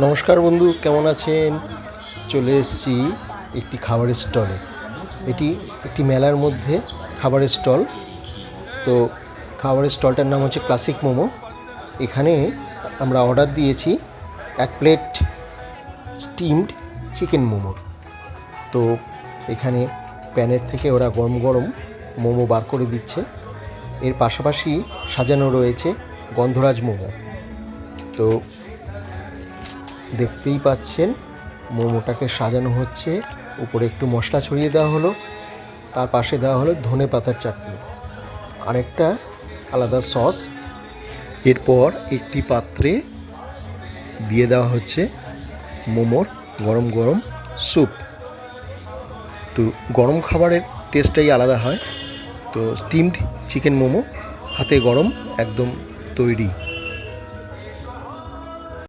নমস্কার বন্ধু, কেমন আছেন? চলে এসেছি একটি খাবারের স্টলে এটি একটি মেলার মধ্যে খাবারের স্টল তো খাবারের স্টলটার নাম হচ্ছে ক্লাসিক মোমো এখানে আমরা অর্ডার দিয়েছি এক প্লেট স্টিমড চিকেন মোমোর তো এখানে প্যানের থেকে ওরা গরম গরম মোমো বার করে দিচ্ছে। এর পাশাপাশি সাজানো রয়েছে গন্ধরাজ মোমো। তো দেখতেই পাচ্ছেন, মোমোটাকে সাজানো হচ্ছে। উপরে একটু মশলা ছড়িয়ে দেওয়া হলো। তার পাশে দেওয়া হলো ধনে পাতার চাটনি। আরেকটা আলাদা সস। এরপর একটি পাত্রে দিয়ে দেওয়া হচ্ছে মোমোর গরম গরম স্যুপ। তো গরম খাবারের টেস্টটাই আলাদা হয়। তো স্টিমড চিকেন মোমো হাতে গরম একদম তৈরি।